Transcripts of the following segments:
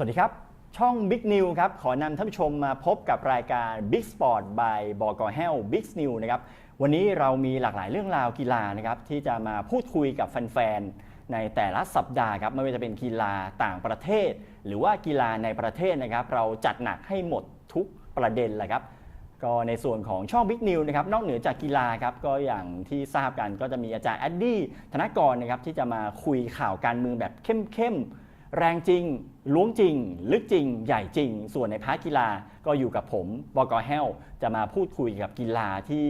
สวัสดีครับ ช่อง Big New ครับ ขอนำท่านผู้ชมมาพบกับรายการ Big Sport by บอกแฮล Big New นะครับ วันนี้เรามีหลากหลายเรื่องราวกีฬานะครับที่จะมาพูดคุยกับแฟนๆในแต่ละสัปดาห์ครับไม่ว่าจะเป็นกีฬาต่างประเทศ หรือว่ากีฬาในประเทศนะครับ เราจัดหนักให้หมดทุกประเด็นเลยครับก็ในส่วนของช่อง Big New นะครับนอกเหนือจากกีฬาครับก็อย่างที่ทราบกันก็จะมีอาจารย์แอดดี้ธนกรนะครับที่จะมาคุยข่าวการเมืองแบบเข้มๆ แรงจริง ล้วงจริง ลึกจริง ใหญ่จริง ส่วนในพาร์ทกีฬาก็อยู่กับผมบกแฮลจะมาพูดคุยกับกีฬาที่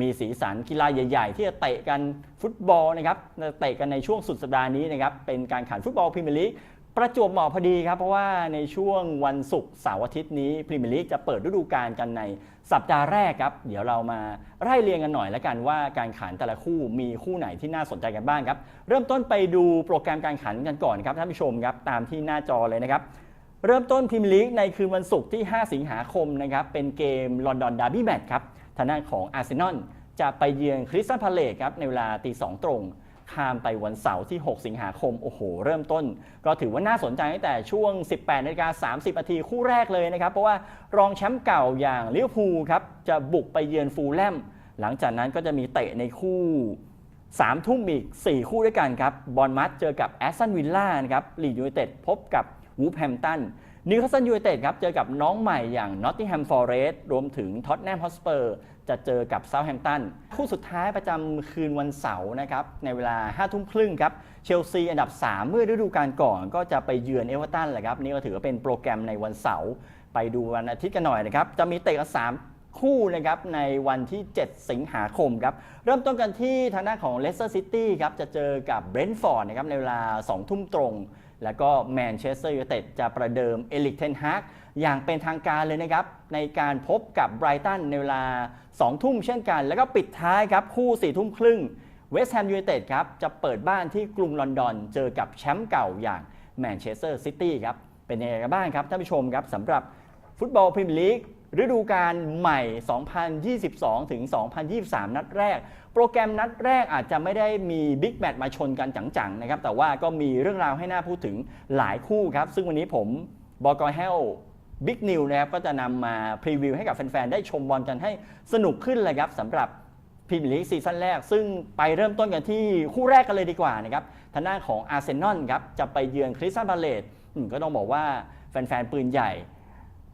มีสีสันกีฬาใหญ่ ๆ ที่จะเตะกันฟุตบอลนะครับเตะกันในช่วงสุดสัปดาห์นี้นะครับเป็นการแข่งฟุตบอลพรีเมียร์ลีกประจวบเหมาะพอดีครับ เพราะว่าในช่วงวันศุกร์เสาร์อาทิตย์นี้พรีเมียร์ลีกจะเปิดฤดูกาลกันใน สัปดาห์แรกครับ เดี๋ยวเรามาไล่เรียงกันหน่อยแล้วกันว่าการขันแต่ละคู่มีคู่ไหนที่น่าสนใจกันบ้างครับ เริ่มต้นไปดูโปรแกรมการขันกันก่อนครับท่านผู้ชมครับตามที่หน้าจอเลยนะครับ เริ่มต้นพรีเมียร์ลีกในคืนวันศุกร์ที่ 5 สิงหาคมนะครับเป็นเกมลอนดอนดาร์บี้แมตช์ครับทางด้านของอาร์เซนอลจะไปเยือนคริสตัลพาเลตครับในเวลาตีสองตรง ข้ามไปวันเสาร์ที่ 6 สิงหาคม โอ้โห เริ่มต้น ก็ถือว่าน่าสนใจตั้งแต่ช่วง 18นาฬิกา30นาทีคู่แรกเลยนะครับ เพราะว่ารองแชมป์เก่าอย่างลิเวอร์พูลครับ จะบุกไปเยือนฟูลแลม หลังจากนั้นก็จะมีเตะในคู่3ทุ่มอีก 4 คู่ด้วยกันครับ บอลมัดเจอกับแอสตันวิลล่านะครับลีดยูไนเต็ดพบกับวูฟแฮมตันนิวคาสเซิลยูไนเต็ดครับ เจอกับน้องใหม่อย่างนอตติงแฮมฟอร์เรสต์รวมถึงท็อตแนมฮอสเปอร์ จะเจอกับเซาท์แฮมป์ตันคู่สุดท้ายประจำคืนวันเสาร์นะครับในเวลา5ทุ่มครึ่งครับเชลซีอันดับ 3 เมื่อฤดูกาลก่อนก็จะไปเยือนเอเวอร์ตันแหละครับนี่ก็ถือว่าเป็นโปรแกรมในวันเสาร์ไปดูวันอาทิตย์กันหน่อยนะครับจะมีเตะกัน3คู่นะครับในวันที่ 7 สิงหาคมครับเริ่มต้นกันที่ทางด้านของเลสเตอร์ซิตี้ครับจะเจอกับเบรนท์ฟอร์ดนะครับในเวลา 2 ทุ่มตรง แล้วก็แมนเชสเตอร์ยูไนเต็ดจะประเดิมเอลิกเทนฮาก อย่างเป็นทางการเลยนะครับ ในการพบกับไบรตันในเวลา 2 ทุ่มเช่นกัน แล้วก็ปิดท้ายครับ คู่ 4 ทุ่มครึ่งเวสต์แฮมยูไนเต็ดครับ จะเปิดบ้านที่กรุงลอนดอน เจอกับแชมป์เก่าอย่างแมนเชสเตอร์ซิตี้ครับ เป็นยังไงกันบ้างครับท่านผู้ชมครับสำหรับฟุตบอลพรีเมียร์ลีกฤดูกาลใหม่ 2022 ถึง 2023 นัดแรก โปรแกรมนัดแรกอาจจะไม่ได้มีบิ๊กแมตช์มาชนกันจังๆนะครับ แต่ว่าก็มีเรื่องราวให้น่าพูดถึงหลายคู่ครับ ซึ่งวันนี้ผมบอกเฮล บิ๊กนิวนะครับก็จะนำมาพรีวิวให้กับแฟน ๆ ได้ชมบอลกันให้สนุกขึ้นเลยครับสำหรับพรีเมียร์ลีกซีซั่นแรก ซึ่งไปเริ่มต้นกันที่คู่แรกกันเลยดีกว่านะครับทางด้านของอาร์เซนอลครับจะไปเยือนคริสตัลพาเลตก็ต้องบอกว่าแฟน ๆ ปืนใหญ่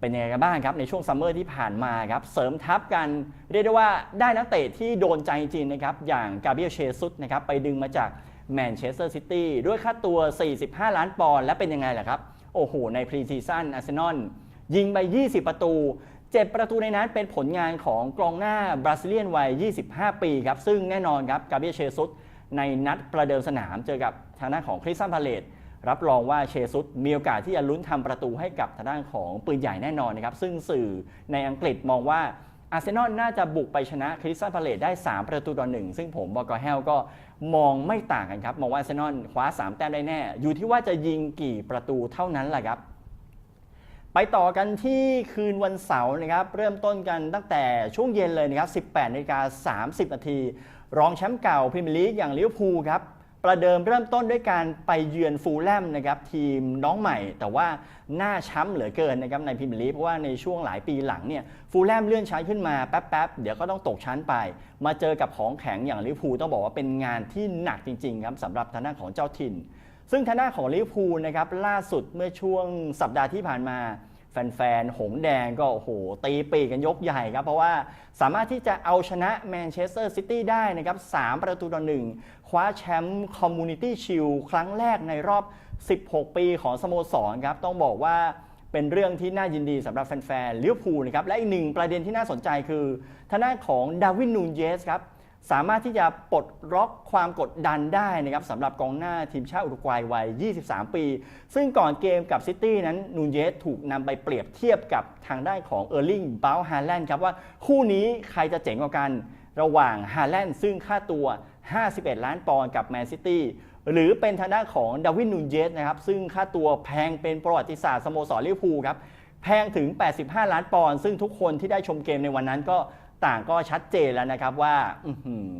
เป็นยังไงกันบ้างครับในช่วงซัมเมอร์ที่ผ่านมาครับเสริมทัพกันเรียกได้ว่าได้นักเตะที่โดนใจจริงนะครับอย่างกาเบรียลเชซุสนะครับไปดึงมาจากแมนเชสเตอร์ซิตี้ด้วยค่าตัว 45 ล้านปอนด์และเป็นยังไงล่ะครับโอ้โหในพรีซีซั่นอาร์เซนอล ยิงไป 20 ประตู 7 ประตูในนั้นเป็นผลงานของกองหน้าบราซิเลียนวัย 25 ปีครับ ซึ่งแน่นอนครับกาเบรียลเชซุสในนัดประเดิมสนามเจอกับทางด้านของคริสตัลพาเลตรับรองว่าเชซุสมีโอกาสที่จะลุ้นทำประตูให้กับทางด้านของปืนใหญ่แน่นอนนะครับซึ่งสื่อในอังกฤษมองว่าอาร์เซนอลน่าจะบุกไปชนะคริสตัลพาเลตได้ 3 ประตูต่อหนึ่งซึ่งผมบอกอแฮลก็มองไม่ต่างกันครับ มองว่าอาร์เซนอลคว้า 3 แต้มได้แน่ อยู่ที่ว่าจะยิงกี่ประตูเท่านั้นแหละครับ ไปต่อกันที่คืนวันเสาร์นะครับ เริ่มต้นกันตั้งแต่ช่วงเย็นเลยนะครับ 18นาฬิกา30นาทีรองแชมป์เก่าพรีเมียร์ลีกอย่างลิเวอร์พูลครับประเดิมเริ่มต้นด้วยการไปเยือนฟูลแลมนะครับทีมน้องใหม่ แต่ว่าหน้าช้ำเหลือเกินนะครับในพรีเมียร์ลีกเพราะว่าในช่วงหลายปีหลังเนี่ยฟูลแลมเลื่อนชั้นขึ้นมาแป๊บๆ เดี๋ยวก็ต้องตกชั้นไป มาเจอกับของแข็งอย่างลิเวอร์พูลต้องบอกว่าเป็นงานที่หนักจริงๆครับสำหรับทางด้านของเจ้าถิ่น ซึ่งทางด้านของลิเวอร์พูลนะครับล่าสุดเมื่อช่วงสัปดาห์ที่ผ่านมาแฟนๆ หงแดงก็โอ้โหตีปีกันยกใหญ่ครับ เพราะว่าสามารถที่จะเอาชนะแมนเชสเตอร์ซิตี้ได้นะครับ 3 ประตูต่อหนึ่งคว้าแชมป์คอมมูนิตี้ชิลครั้งแรกในรอบ 16 ปีของสโมสรครับ ต้องบอกว่าเป็นเรื่องที่น่ายินดีสำหรับแฟนๆลิเวอร์พูลนะครับ และอีกหนึ่งประเด็นที่น่าสนใจคือทางด้านของดาวินนูนเยสครับ สามารถที่จะปลดล็อกความกดดันได้นะครับสำหรับกองหน้าทีมชาติอุรุกวัยวัย 23 ปี ซึ่งก่อนเกมกับซิตี้นั้นนูนเยสถูกนำไปเปรียบเทียบกับทางด้านของเออร์ลิงเบลฮาแลนด์ครับว่าคู่นี้ใครจะเจ๋งกว่ากัน ระหว่างฮาแลนด์ซึ่งค่าตัว 51 ล้านปอนด์กับแมนซิตี้หรือเป็นทางด้านของดาวินนูนเยสนะครับซึ่งค่าตัวแพงเป็นประวัติศาสตร์สโมสรลิเวอร์พูลครับแพงถึง 85 ล้านปอนด์ซึ่งทุกคนที่ได้ชมเกมในวันนั้นก็ ต่างก็ชัดเจนแล้วนะครับว่า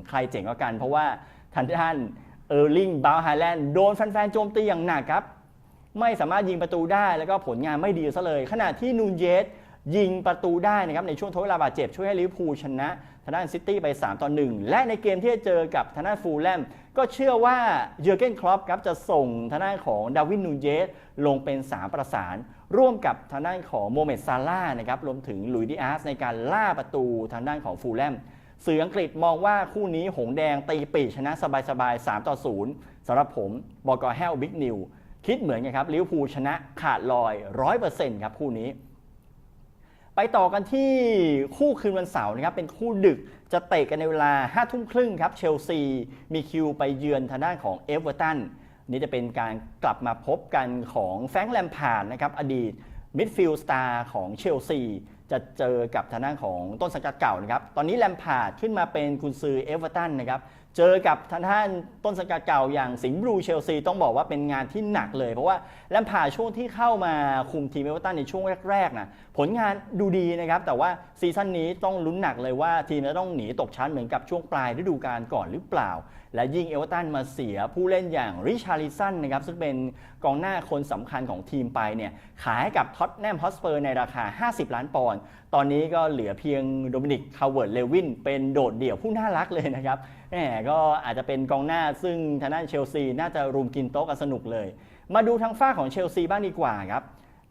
ใครเจ๋งกว่ากัน เพราะว่าทันท่านเออร์ลิงบาวฮาแลนด์โดนแฟนๆโจมตีอย่างหนักครับ ไม่สามารถยิงประตูได้แล้วก็ผลงานไม่ดีซะเลย ขณะที่นูนเยสยิงประตูได้นะครับในช่วงทดเวลาบาดเจ็บช่วยให้ลิเวอร์พูลชนะทางด้านซิตี้ไป 3 ต่อ 1 และในเกมที่จะเจอกับทางด้านฟูลแลม ก็เชื่อว่าเยอร์เกนครอปครับจะส่งทางด้านของดาวินนูเยสลงเป็น 3 ประสาน ร่วมกับทางด้านของโมเมดซาร่านะครับรวมถึงลุยดิอาสในการล่าประตูทางด้านของฟูลแลมสื่ออังกฤษมองว่าคู่นี้หงแดงตีปีชนะสบายๆ 3 ต่อ 0สำหรับผมบอกอแฮลบิ๊กนิว คิดเหมือนกันครับลิเวอร์พูลชนะขาดลอย 100%ครับคู่นี้ ไปต่อกันที่คู่คืนวันเสาร์นะครับเป็นคู่ดึกจะเตะกันในเวลา5ทุ่มครึ่งครับเชลซีมีคิวไปเยือนทางด้านของเอเวอร์ตันนี่จะเป็นการกลับมาพบกันของแฟรงค์แลมพาร์ดนะครับอดีตมิดฟิลด์สตาร์ของเชลซีจะเจอกับทางด้านของต้นสังกัดเก่านะครับ ตอนนี้แลมพาร์ดขึ้นมาเป็นกุนซือเอเวอร์ตันนะครับ เจอกับทางด้านต้นสังกัดเก่าอย่างสิงห์บลูเชลซีต้องบอกว่าเป็นงานที่หนักเลย เพราะว่าแลมพาช่วงที่เข้ามาคุมทีมเอเวอร์ตันในช่วงแรกๆนะผลงานดูดีนะครับ แต่ว่าซีซั่นนี้ต้องลุ้นหนักเลยว่าทีมจะต้องหนีตกชั้นเหมือนกับช่วงปลายฤดูกาลก่อนหรือเปล่า และยิ่งเอเวอร์ตันมาเสียผู้เล่นอย่างริชาริสันนะครับซึ่งเป็นกองหน้าคนสำคัญของทีมไปเนี่ยขายให้กับท็อตแนมฮอสเปอร์ในราคา 50 ล้านปอนด์ตอนนี้ก็เหลือเพียงโดมินิกคาเวิร์ดเลวินเป็นโดดเดี่ยวผู้น่ารักเลยนะครับแหมก็อาจจะเป็นกองหน้าซึ่งทางด้านเชลซีน่าจะรุมกินโต๊ะกันสนุกเลย มาดูทางฝ้าของเชลซีบ้างดีกว่าครับ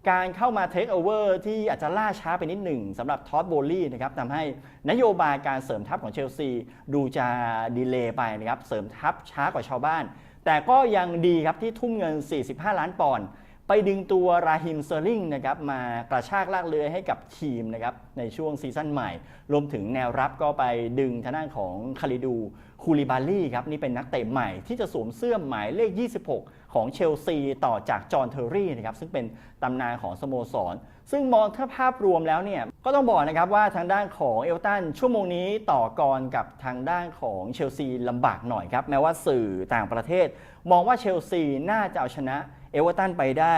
การเข้ามาเทคโอเวอร์ที่อาจจะล่าช้าไปนิดหนึ่งสำหรับท็อตโบลี่นะครับทำให้นโยบายการเสริมทัพของเชลซีดูจะดีเลย์ไปนะครับเสริมทัพช้ากว่าชาวบ้าน แต่ก็ยังดีครับที่ทุ่มเงิน 45 ล้านปอนด์ ไปดึงตัวราฮิมเซอร์ลิงนะครับมากระชากลากเรือให้กับทีมนะครับในช่วงซีซั่นใหม่ รวมถึงแนวรับก็ไปดึงทางด้านของคาริดูคูลิบาลี่ครับนี่เป็นนักเตะใหม่ที่จะสวมเสื้อหมายเลข 26 ของเชลซีต่อจากจอห์นเทอร์รี่นะครับซึ่งเป็นตำนานของสโมสร ซึ่งมองถ้าภาพรวมแล้วเนี่ยก็ต้องบอกนะครับว่าทางด้านของเอลตันชั่วโมงนี้ต่อกรกับทางด้านของเชลซีลำบากหน่อยครับแม้ว่าสื่อต่างประเทศ มองว่าเชลซีน่าจะเอาชนะ เอเวอร์ตันไปได้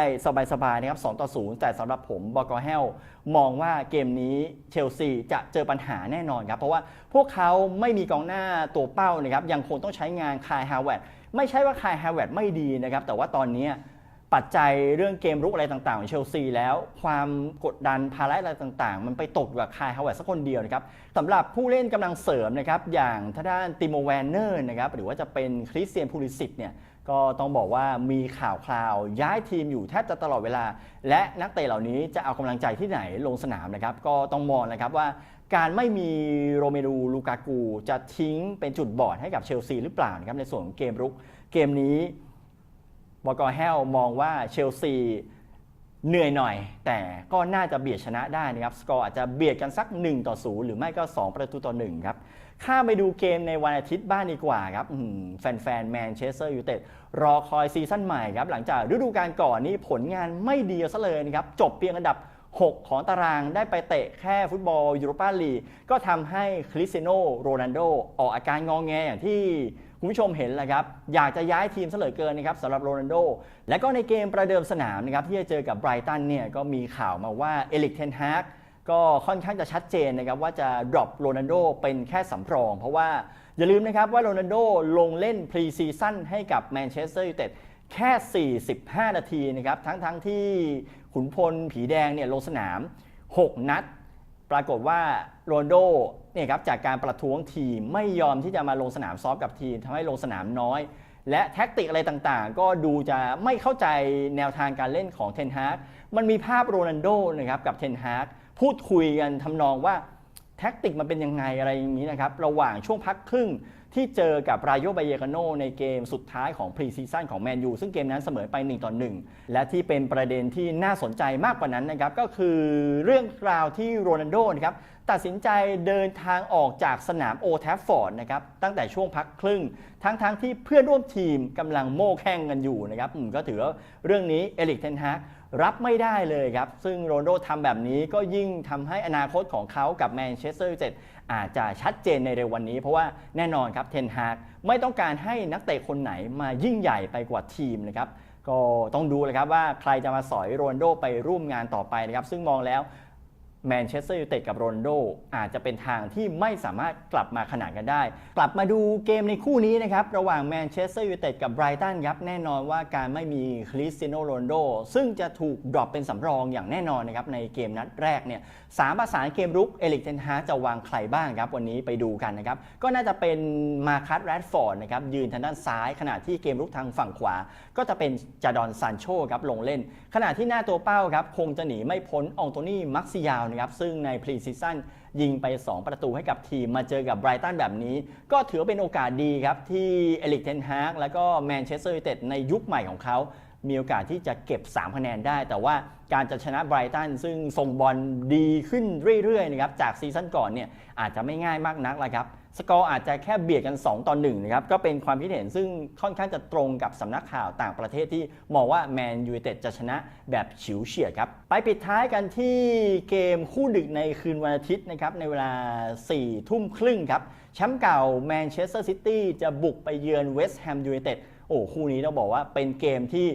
สบายๆนะครับ2ต่อ0แต่สำหรับผมบอกอเฮลมองว่าเกมนี้เชลซีจะเจอปัญหาแน่นอนครับ เพราะว่าพวกเขาไม่มีกองหน้าตัวเป้านะครับยังคงต้องใช้งานคายฮาวเวิร์ดไม่ใช่ว่าคายฮาวเวิร์ดไม่ดีนะครับ แต่ว่าตอนนี้ปัจจัยเรื่องเกมรุกอะไรต่างๆของเชลซีแล้ว ความกดดันภาระอะไรต่างๆ มันไปตกกับคายฮาวเวิร์ดสักคนเดียวนะครับสำหรับผู้เล่นกำลังเสริมนะครับอย่างทางด้านติโมแวนเนอร์นะครับหรือว่าจะเป็นคริสเตียนพูลิสิตเนี่ย ก็ต้องบอกว่ามีข่าวคราวย้ายทีมอยู่แทบจะตลอดเวลา และนักเตะเหล่านี้จะเอากำลังใจที่ไหนลงสนามนะครับ ก็ต้องมองนะครับว่าการไม่มีโรเมรูลูกากูจะทิ้งเป็นจุดบอดให้กับเชลซีหรือเปล่านะครับในส่วนของเกมรุกเกมนี้บอกอแฮลมองว่าเชลซีเหนื่อยหน่อย แต่ก็น่าจะเบียดชนะได้นะครับ สกอร์อาจจะเบียดกันสัก 1 ต่อ 0 หรือไม่ก็ 2 ประตูต่อ 1 ครับ ข้าไปดูเกมในวันอาทิตย์บ้านดีกว่าครับอื้อหือแฟนๆแมนเชสเตอร์ยูไนเต็ดรอคอยซีซั่นใหม่ครับ หลังจากฤดูกาลก่อนนี้ผลงานไม่ดีซะเลยนะครับ จบเพียงอันดับ 6 ของตารางได้ไปเตะแค่ฟุตบอลยูโรปาลีกก็ทำให้คริสเตียโนโรนัลโดออกอาการงองแงอย่างที่คุณผู้ชมเห็นแหละครับ อยากจะย้ายทีมเหลือเกินนะครับสำหรับโรนัลโด และก็ในเกมประเดิมสนามนะครับที่จะเจอกับไบรตันเนี่ยก็มีข่าวมาว่าเอลิกเทนฮาก ก็ค่อนข้างจะชัดเจนนะครับว่าจะดรอปโรนัลโดเป็นแค่สำรอง เพราะว่าอย่าลืมนะครับว่าโรนัลโดลงเล่นพรีซีซั่นให้กับแมนเชสเตอร์ยูไนเต็ดแค่ 45 นาทีนะครับทั้งๆทที่ขุนพลผีแดงเนี่ยลงสนาม 6 นัด ปรากฏว่าโรนลโดเนี่ยครับจากการประท้วงทีมไม่ยอมที่จะมาลงสนามซ้อมกับทีมทำให้ลงสนามน้อย และแท็กติกอะไรต่างๆ ก็ดูจะไม่เข้าใจแนวทางการเล่นของเทนฮาร์กมันมีภาพโรนัลโดนะครับกับเทนฮาก พูดคุยกันทำนองว่าแท็กติกมันเป็นยังไงอะไรอย่างนี้นะครับ ระหว่างช่วงพักครึ่งที่เจอกับรายโยบายเยกาโนในเกมสุดท้ายของพรีซีซั่นของแมนยูซึ่งเกมนั้นเสมอไป1ต่อ1และที่เป็นประเด็นที่น่าสนใจมากกว่านั้นนะครับ ก็คือเรื่องราวที่โรนัลโดนะครับ ตัดสินใจเดินทางออกจากสนามโอแทฟฟอร์ดนะครับตั้งแต่ช่วงพักครึ่ง ทั้งๆทที่เพื่อนร่วมทีมกำลังโม้แข่งกันอยู่นะครับก็ถือว่าเรื่องนี้เอลิกเทนฮากรับไม่ได้เลยครับ ซึ่งโรนโดทำแบบนี้ก็ยิ่งทำให้อนาคตของเขากับแมนเชสเตอร์ยูไนเต็ดอาจจะชัดเจนในเร็ววันนี้ เพราะว่าแน่นอนครับเทนฮากไม่ต้องการให้นักเตะคนไหนมายิ่งใหญ่ไปกว่าทีมนะครับก็ต้องดูเลยครับว่าใครจะมาสอยโรนโดไปร่วมงานต่อไปนะครับ ซึ่งมองแล้ว แมนเชสเตอร์ยูไนเต็ดกับโรนโดอาจจะเป็นทางที่ไม่สามารถกลับมาขนานกันได้ กลับมาดูเกมในคู่นี้นะครับระหว่างแมนเชสเตอร์ยูไนเต็ดกับไบรตันครับแน่นอนว่าการไม่มีคริสเตียโนโรนโดซึ่งจะถูกดรอปเป็นสำรองอย่างแน่นอนนะครับในเกมนัดแรกเนี่ยสามประสานเกมรุกเอลิกเทนฮาจะวางใครบ้างครับวันนี้ไปดูกันนะครับก็น่าจะเป็นมาคัสแรดฟอร์ดนะครับยืนทางด้านซ้ายขณะที่เกมรุกทางฝั่งขวา ก็จะเป็นจาดอนซานโชครับลงเล่น ขณะที่หน้าตัวเป้าครับคงจะหนีไม่พ้นอองโตนี่มักซิยาวครับซึ่งในพรีซีซั่นยิงไป 2 ประตูให้กับทีมมาเจอกับไบรตันแบบนี้ ก็ถือเป็นโอกาสดีครับ ที่เอลิกเทนฮากและก็แมนเชสเตอร์ยูไนเต็ดในยุคใหม่ของเขา มีโอกาสที่จะเก็บ 3 คะแนนได้ แต่ว่าการจะชนะไบรตันซึ่งส่งบอลดีขึ้นเรื่อยๆนะครับจากซีซั่นก่อนเนี่ยอาจจะไม่ง่ายมากนักละครับ สกอร์อาจจะแค่เบียดกัน 2 ต่อ1นะครับก็เป็นความคิดเห็นซึ่งค่อนข้างจะตรงกับสำนักข่าวต่างประเทศที่มองว่าแมนยูเต็ดจะชนะแบบฉิวเฉียดครับ ไปปิดท้ายกันที่เกมคู่ดึกในคืนวันอาทิตย์นะครับในเวลา 4 ทุ่มครึ่งครับแชมป์เก่าแมนเชสเตอร์ซิตี้จะบุกไปเยือนเวสต์แฮมยูไนเต็ดโอ้คู่นี้ต้องบอกว่าเป็นเกมที่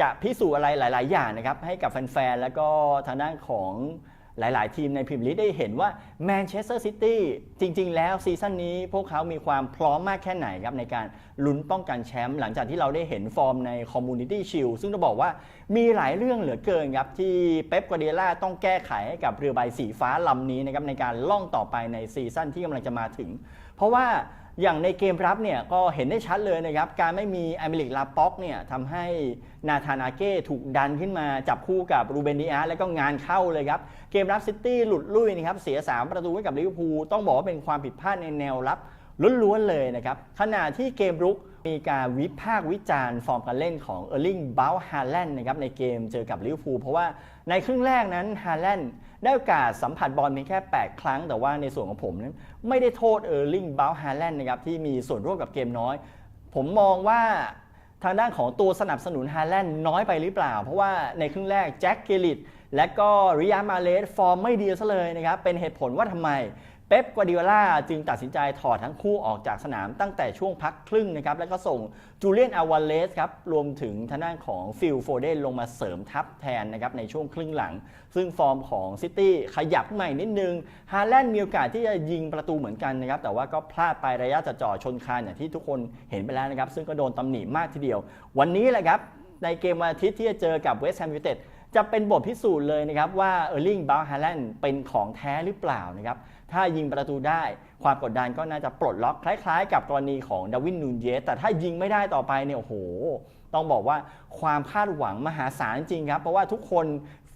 จะพิสูจน์อะไรหลาย ๆ อย่างนะครับให้กับแฟน ๆ แล้วก็ทางด้านของ หลาย ๆ ทีมในพรีเมียร์ลีกได้เห็นว่าแมนเชสเตอร์ซิตี้จริง ๆ แล้วซีซั่นนี้พวกเขามีความพร้อมมากแค่ไหนครับในการลุ้นป้องกันแชมป์หลังจากที่เราได้เห็นฟอร์มในคอมมูนิตี้ชิลซึ่งต้องบอกว่ามีหลายเรื่องเหลือเกินครับที่เป๊ปกวาร์ดิโอล่าต้องแก้ไขให้กับเรือใบสีฟ้าลำนี้นะครับในการล่องต่อไปในซีซั่นที่กำลังจะมาถึง เพราะว่า อย่างในเกมรับเนี่ยก็เห็นได้ชัดเลยนะครับ การไม่มีอเมริกลาป็อกเนี่ยทำให้นาธานาเก้ถูกดันขึ้นมาจับคู่กับรูเบนดิอาแล้วก็งานเข้าเลยครับ เกมรับซิตี้หลุดลุ่ยนะครับ เสีย 3 ประตูให้กับลิเวอร์พูลต้องบอกว่าเป็นความผิดพลาดในแนวรับล้วนๆเลยนะครับ ขณะที่เกมรุกมีการวิพากษ์วิจารณ์ฟอร์มการเล่นของเออร์ลิงเบลฮาแลนด์นะครับในเกมเจอกับลิเวอร์พูลเพราะว่าในครึ่งแรกนั้นฮาแลนด์ ได้โอกาสสัมผัสบอลเพียงแค่ 8 ครั้ง แต่ว่าในส่วนของผมนั้นไม่ได้โทษเออร์ลิงเบลฮาแลนด์นะครับที่มีส่วนร่วมกับเกมน้อย ผมมองว่าทางด้านของตัวสนับสนุนฮาแลนด์น้อยไปหรือเปล่า เพราะว่าในครึ่งแรกแจ็คเกลิตและก็ริยามาเลสฟอร์มไม่ดีซะเลยนะครับเป็นเหตุผลว่าทำไม เป๊ป กวาร์ดิโอลาจึงตัดสินใจถอดทั้งคู่ออกจากสนามตั้งแต่ช่วงพักครึ่งนะครับ แล้วก็ส่งจูเลียน อาวาเลสครับ รวมถึงทางด้านของฟิลโฟเดนลงมาเสริมทัพแทนนะครับในช่วงครึ่งหลัง ซึ่งฟอร์มของซิตี้ขยับใหม่นิดนึง ฮาแลนด์มีโอกาสที่จะยิงประตูเหมือนกันนะครับ แต่ว่าก็พลาดไประยะจะจ่อชนคานอย่างที่ทุกคนเห็นไปแล้วนะครับ ซึ่งก็โดนตำหนิมากทีเดียว วันนี้แหละครับในเกมวันอาทิตย์ที่จะเจอกับเวสต์แฮมยูไนเต็ด จะเป็นบทพิสูจน์เลยนะครับว่าเออร์ลิงบาร์ฮาแลนด์เป็นของแท้หรือเปล่านะครับถ้ายิงประตูได้ความกดดันก็น่าจะปลดล็อกคล้ายๆ กับกรณีของดาวินนูนเยสแต่ถ้ายิงไม่ได้ต่อไปเนี่ยโอ้โห ต้องบอกว่าความคาดหวังมหาศาลจริงครับ เพราะว่าทุกคน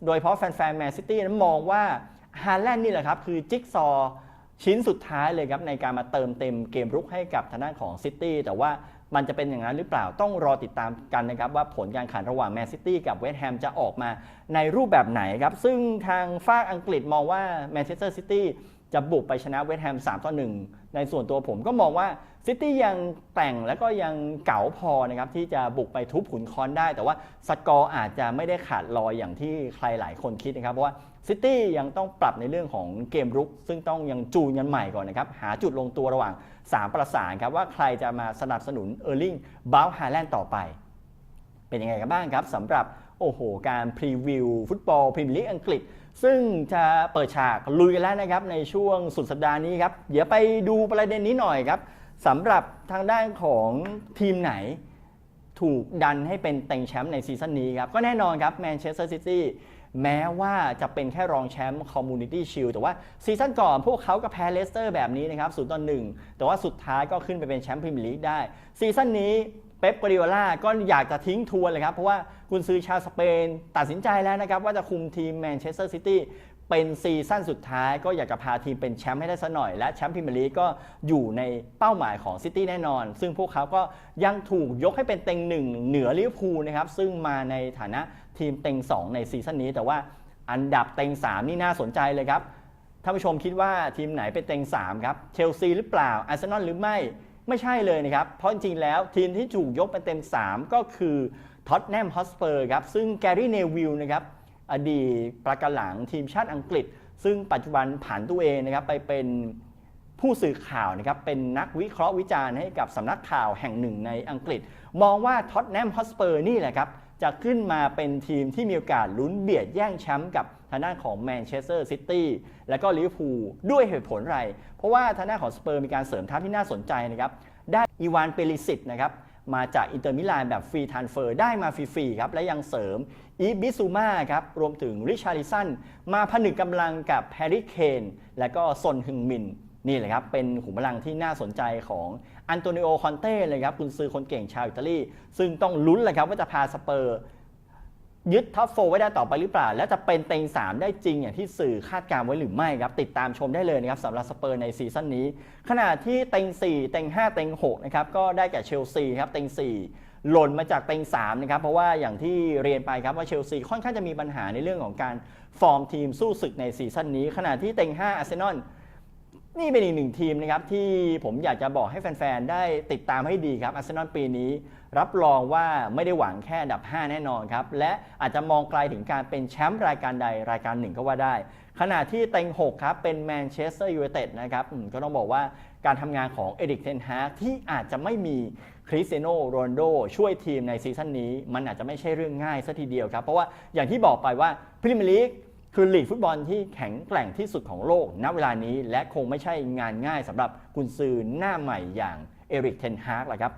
โดยเฉพาะแฟนๆแมนซิตี้นั้นมองว่าฮาแลนด์นี่แหละครับคือจิ๊กซอชิ้นสุดท้ายเลยครับในการมาเติมเต็มเกมรุกให้กับทางด้านของซิตี้แต่ว่า มันจะเป็นอย่างนั้นหรือเปล่าต้องรอติดตามกันนะครับว่าผลการแข่งขันระหว่างแมนซิตี้กับเวสต์แฮมจะออกมาในรูปแบบไหนครับซึ่งทางฝ้ากอังกฤษมองว่าแมนเชสเตอร์ซิตี้ จะบุกไปชนะเวสต์แฮม3ต่อ1ในส่วนตัวผมก็มองว่าซิตี้ยังแต่งและก็ยังเก๋าพอนะครับที่จะบุกไปทุบขุนคอนได้ แต่ว่าสกอร์อาจจะไม่ได้ขาดลอยอย่างที่ใครหลายคนคิดนะครับเพราะว่าซิตี้ยังต้องปรับในเรื่องของเกมรุก ซึ่งต้องยังจูนกันใหม่ก่อนนะครับ หาจุดลงตัวระหว่าง 3 ประสานครับว่าใครจะมาสนับสนุนเออร์ลิงบาลฮาแลนด์ต่อไป เป็นยังไงกันบ้างครับสำหรับโอ้โห การพรีวิวฟุตบอลพรีเมียร์ลีกอังกฤษ ซึ่งจะเปิดฉากลุยกันแล้วนะครับในช่วงสุดสัปดาห์นี้ครับ เดี๋ยวไปดูประเด็นนี้หน่อยครับสำหรับทางด้านของทีมไหนถูกดันให้เป็นเต็งแชมป์ในซีซั่นนี้ครับ ก็แน่นอนครับแมนเชสเตอร์ซิตี้แม้ว่าจะเป็นแค่รองแชมป์คอมมูนิตี้ชิลแต่ว่าซีซั่นก่อนพวกเขาก็แพ้เลสเตอร์แบบนี้นะครับศูนย์ต่อหนึ่งแต่ว่าสุดท้ายก็ขึ้นไปเป็นแชมป์พรีเมียร์ลีกได้ ซีซั่นนี้ เป๊ปกวาร์ดิโอลาก็อยากจะทิ้งทวนเลยครับ เพราะว่ากุนซือชาวสเปนตัดสินใจแล้วนะครับ ว่าจะคุมทีมแมนเชสเตอร์ซิตี้เป็นซีซั่นสุดท้ายก็อยากจะพาทีมเป็นแชมป์ให้ได้สักหน่อย และแชมป์พรีเมียร์ลีกก็อยู่ในเป้าหมายของซิตี้แน่นอน ซึ่งพวกเขาก็ยังถูกยกให้เป็นเต็งหนึ่งเหนือลิเวอร์พูลนะครับซึ่งมาในฐานะทีมเต็ง 2 ในซีซั่นนี้ แต่ว่าอันดับเต็ง 3 นี่น่าสนใจเลยครับท่านผู้ชมคิดว่าทีมไหนเป็นเต็ง 3 ครับเชลซีหรือเปล่าอาร์เซนอลหรือไม่ ไม่ใช่เลยนะครับ เพราะจริงๆแล้วทีมที่ถูกยกเป็นเต็ง3ก็คือท็อตแนมฮอสเปอร์ครับ ซึ่งแกรี่เนวิลนะครับอดีตประกันหลังทีมชาติอังกฤษ ซึ่งปัจจุบันผันตัวเองนะครับไปเป็นผู้สื่อข่าวนะครับเป็นนักวิเคราะห์วิจารณ์ให้กับสำนักข่าวแห่งหนึ่งในอังกฤษ มองว่าท็อตแนมฮอสเปอร์นี่แหละครับจะขึ้นมาเป็นทีมที่มีโอกาสลุ้นเบียดแย่งแชมป์กับ ทางด้านของแมนเชสเตอร์ซิตี้และก็ลิเวอร์พูลด้วยเหตุผลอะไร เพราะว่าทางด้านของสเปอร์มีการเสริมทัพที่น่าสนใจนะครับ ได้อีวานเปริสิตนะครับมาจากอินเตอร์มิลานแบบฟรีทรานเฟอร์ได้มาฟรีๆครับ และยังเสริมอีบิซูมาครับ รวมถึงริชาริสันมาผนึกกำลังกับแฮร์รี่เคนและก็ซนฮึงมิน นี่แหละครับ เป็นขุมพลังที่น่าสนใจของอันโตนิโอคอนเต้เลยครับคุณซื้อคนเก่งชาวอิตาลี ซึ่งต้องลุ้นเลยครับว่าจะพาสเปอร์ ยึดท็อปโฟไว้ได้ต่อไปหรือเปล่า และจะเป็นเต็ง 3 ได้จริงอย่างที่สื่อคาดการณ์ไว้หรือไม่ครับ ติดตามชมได้เลยนะครับสำหรับสเปอร์ในซีซั่นนี้ ขณะที่เต็ง 4 เต็ง 5 เต็ง 6 นะครับ ก็ได้แก่เชลซีครับ เต็ง 4 หล่นมาจากเต็ง 3 นะครับ เพราะว่าอย่างที่เรียนไปครับว่าเชลซีค่อนข้างจะมีปัญหาในเรื่องของการฟอร์มทีมสู้ศึกในซีซั่นนี้ ขณะที่เต็ง 5 อาร์เซนอล นี่เป็นอีกหนึ่งทีมนะครับที่ผมอยากจะบอกให้แฟน ๆ ได้ติดตามให้ดีครับอาร์เซนอลปีนี้ รับรองว่าไม่ได้หวังแค่อันดับ 5 แน่นอนครับ และอาจจะมองไกลถึงการเป็นแชมป์รายการใดรายการหนึ่งก็ว่าได้ ขณะที่เต็ง 6 ครับ เป็นแมนเชสเตอร์ยูไนเต็ดนะครับก็ต้องบอกว่าการทำงานของเอริกเทนฮากที่อาจจะไม่มีคริสเตียโนโรนโดช่วยทีมในซีซั่นนี้ มันอาจจะไม่ใช่เรื่องง่ายซะทีเดียวครับ เพราะว่าอย่างที่บอกไปว่าพรีเมียร์ลีก คือลีกฟุตบอลที่แข็งแกร่งที่สุดของโลกณเวลานี้และคงไม่ใช่งานง่ายสำหรับกุนซือหน้าใหม่อย่างเอริกเทนฮากแหละครับ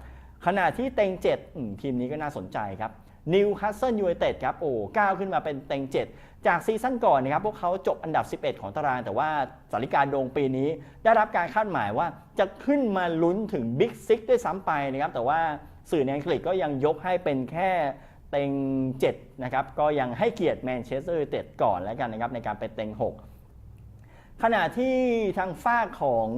ขณะที่เต็ง7อืมทีมนี้ก็น่าสนใจครับนิวคาสเซิลยูไนเต็ดครับโอ้ก้าวขึ้นมาเป็นเต็ง 7 จากซีซั่นก่อนนะครับ พวกเขาจบอันดับ 11 ของตาราง แต่ว่าสาริการดงปีนี้ได้รับการคาดหมายว่าจะขึ้นมาลุ้นถึงบิ๊กซิกด้วยซ้ำไปนะครับ แต่ว่าสื่อในอังกฤษก็ยังยกให้เป็นแค่ เต็ง7นะครับก็ยังให้เกียรติแมนเชสเตอร์ยูไนเต็ดก่อนแล้วกันนะครับในการเป็นเต็ง 6 ขณะที่ทางฝ้าของ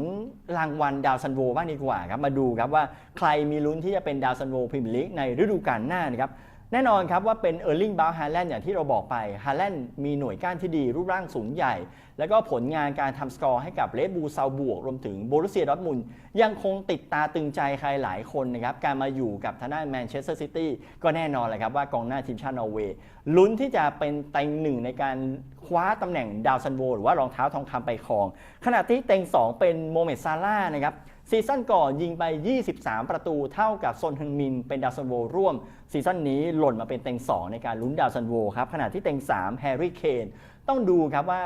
รางวัลดาวซันโวบ้างดีกว่าครับมาดูครับว่าใครมีลุ้นที่จะเป็นดาวซันโวพรีเมียร์ลีกในฤดูกาลหน้านะครับ แน่นอนครับว่าเป็นเออร์ลิงบาวฮาแลนด์อย่างที่เราบอกไปฮาแลนด์มีหน่วยก้านที่ดีรูปร่างสูงใหญ่ แล้วก็ผลงานการทำสกอร์ให้กับเลดบูซาวบวก รวมถึงโบรุเซียดอทมุนยังคงติดตาตึงใจใครหลายคนนะครับ การมาอยู่กับทางด้านแมนเชสเตอร์ซิตี้ก็แน่นอนแหละครับว่ากองหน้าทีมชาตินอร์เวย์ลุ้นที่จะเป็นเต็งหนึ่งในการคว้าตำแหน่งดาวซันโวหรือว่ารองเท้าทองคำไปครอง ขณะที่เต็ง 2 เป็นโมเมดซาร่าห์นะครับ ซีซั่นก่อนยิงไป 23 ประตูเท่ากับซนฮึงมิน เป็นดาวซันโวร่วม ซีซั่นนี้หล่นมาเป็นเต็ง 2 ในการลุ้นดาวซันโวครับขณะที่เต็ง 3 แฮร์รี่เคนต้องดูครับว่า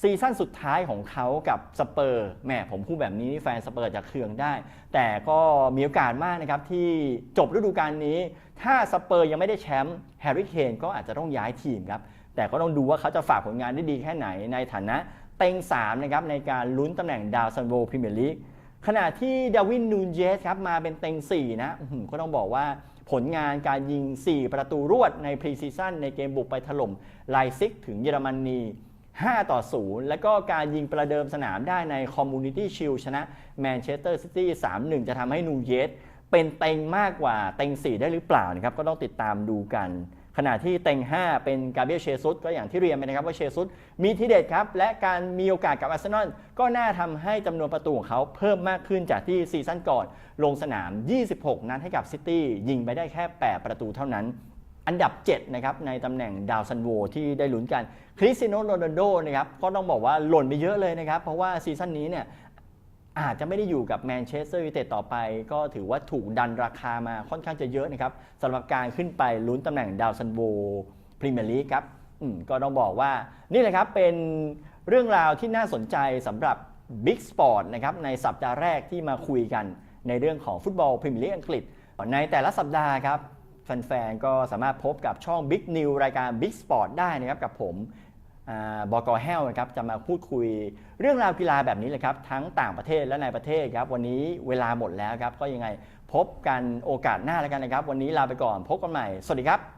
ซีซั่นสุดท้ายของเขากับสเปอร์แหมผมพูดแบบนี้แฟนสเปอร์จะเคืองได้ แต่ก็มีโอกาสมากนะครับที่จบฤดูกาลนี้ ถ้าสเปอร์ยังไม่ได้แชมป์แฮร์รี่เคนก็อาจจะต้องย้ายทีมครับ แต่ก็ต้องดูว่าเขาจะฝากผลงานได้ดีแค่ไหนในฐานะเต็ง3นะครับในการลุ้นตำแหน่งดาวซันโวพรีเมียร์ลีก ขณะที่ดาวินนูนเยสครับมาเป็นเต็ง 4 นะก็ต้องบอกว่าผลงานการยิง 4 ประตูรวดในพรีซีซั่นในเกมบุกไปถล่มไลซิกถึงเยอรมนี 5 ต่อ 0 แล้วก็การยิงประเดิมสนามได้ในคอมมูนิตี้ชิลชนะแมนเชสเตอร์ซิตี้ 3-1 จะทำให้นูเยสเป็นเต็งมากกว่าเต็ง 4 ได้หรือเปล่านะครับก็ต้องติดตามดูกัน ขณะที่เต็ง 5 เป็นกาเบรียลเชซุสก็อย่างที่เรียนไปนะครับว่าเชซุสมีทีเด็ดครับ และการมีโอกาสกับอาร์เซนอลก็น่าทำให้จำนวนประตูของเขาเพิ่มมากขึ้นจากที่ซีซั่นก่อน ลงสนาม 26 นัดให้กับซิตี้ยิงไปได้แค่ 8 ประตูเท่านั้น อันดับ 7 นะครับ ในตำแหน่งดาวซันโวที่ได้ลุ้นกันคริสตียโนโรนัลโดนะครับก็ต้องบอกว่าหล่นไปเยอะเลยนะครับ เพราะว่าซีซั่นนี้เนี่ย อาจจะไม่ได้อยู่กับแมนเชสเตอร์ยูไนเต็ดต่อไป ก็ถือว่าถูกดันราคามาค่อนข้างจะเยอะนะครับสำหรับการขึ้นไปลุ้นตำแหน่งดาวซันโวพรีเมียร์ลีกครับก็ต้องบอกว่านี่แหละครับเป็นเรื่องราวที่น่าสนใจสำหรับ Big Sport นะครับในสัปดาห์แรกที่มาคุยกันในเรื่องของฟุตบอลพรีเมียร์ลีกอังกฤษ ในแต่ละสัปดาห์ครับแฟนๆ ก็สามารถพบกับช่อง Big New รายการ Big Sport ได้นะครับกับผม อ่าบกแห้วนะครับจะมาพูดคุยเรื่องราวกีฬาแบบนี้เลยครับทั้งต่างประเทศและในประเทศครับวันนี้เวลาหมดแล้วครับก็ยังไงพบกันโอกาสหน้าแล้วกันนะครับ วันนี้ลาไปก่อนพบกันใหม่ สวัสดีครับ